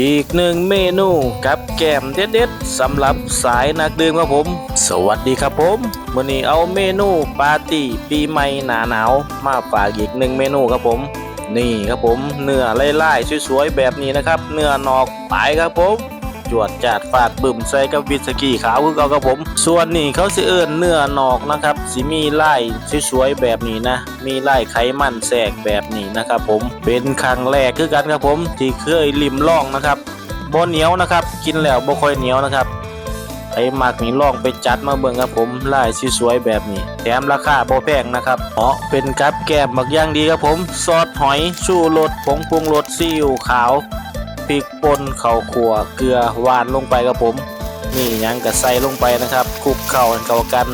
อีกหนึ่งเมนูกับแกมเด็ดๆสำหรับสายนักดื่มครับผม สวัสดีครับผมวันนี้เอาเมนูปาร์ตี้ปีใหม่หนาหนาวมาฝากอีกหนึ่งเมนูครับผม นี่ครับผมเนื้อไล่ๆสวยๆแบบนี้นะครับ เนื้อนอกปลายครับผม จวดจาดฟาดบึมใส่กับวิสกี้ขาวคือเก่าครับผม ส่วนนี่เขาสิเอิ้นเนื้อนอกนะครับสิมีไล่สวยๆแบบนี้นะ มีไล่ไขมันแทรกแบบนี้นะครับผมเป็นครั้งแรกคือกันครับผม ที่เคยลิมลองนะครับบ่เหนียวนะครับ กินแล้วบ่ค่อยเหนียวนะครับไอ้มักนี่ลองไปจัดมาเบิ่งครับผมไล่สวยๆแบบนี้ แถมราคาบ่แพงนะครับเหมาะเป็นกับแก้มบักย่างดีครับผม ซอสหอยชูรสผงปรุงรสซีอิ๊วขาว พริกป่นข้าวคั่วเกลือหวานลงไปครับผมนี่ยังก็ใส่ลงไปนะครับคลุกเข้าให้เข้ากัน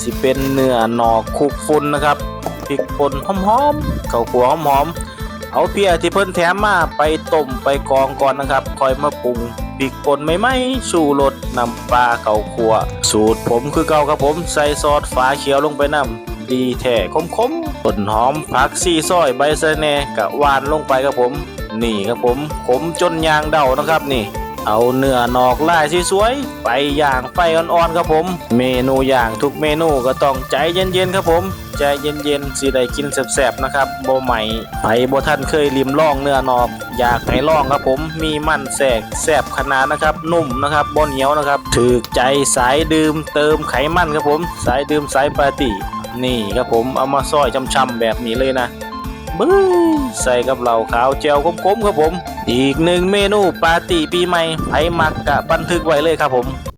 สิเป็นเนื้อหนอกคลุกฝุ่นนะครับพริกป่นหอมๆข้าวคั่วหอมๆเอาเพียที่เพิ่นแถมมาไปต้มไปกองก่อนนะครับค่อยมาปรุงพริกป่นใหม่ๆชูรสนำปลาข้าวคั่วสูตรผมคือเก่าครับผมใส่ซอสฝาเขียวลงไปนำดีแท้คมๆต้นหอมผักซีซอยใบสะแหน่กะหวานลงไปครับผม นี่ครับผมผมจนยางเดานะครับนี่ เอาเนื้อนอกลายสวยๆไปย่างไฟอ่อนๆครับผม เมนูย่างทุกเมนูก็ต้องใจเย็นๆครับผม ใจเย็นๆสิได้กินแซ่บๆนะครับโบใหม่ไผบ่ท่านเคยลิมล่องเนื้อนอกอยากให้ล่องครับผมมีมันแสกแซ่บขนาดนะครับ นุ่มนะครับบ่เหนียวนะครับถูกใจสายดื่มเติมไขมันครับผม สายดื่มสายปาร์ตี้นี่ครับผมเอามาซอยช่ำๆแบบนี้เลยนะ บึ้ใส่กับเหล่าขาวเจียวคมๆครับผม อีกหนึ่งเมนูปาร์ตี้ปีใหม่ไผ่มักกะบันทึกไว้เลยครับผม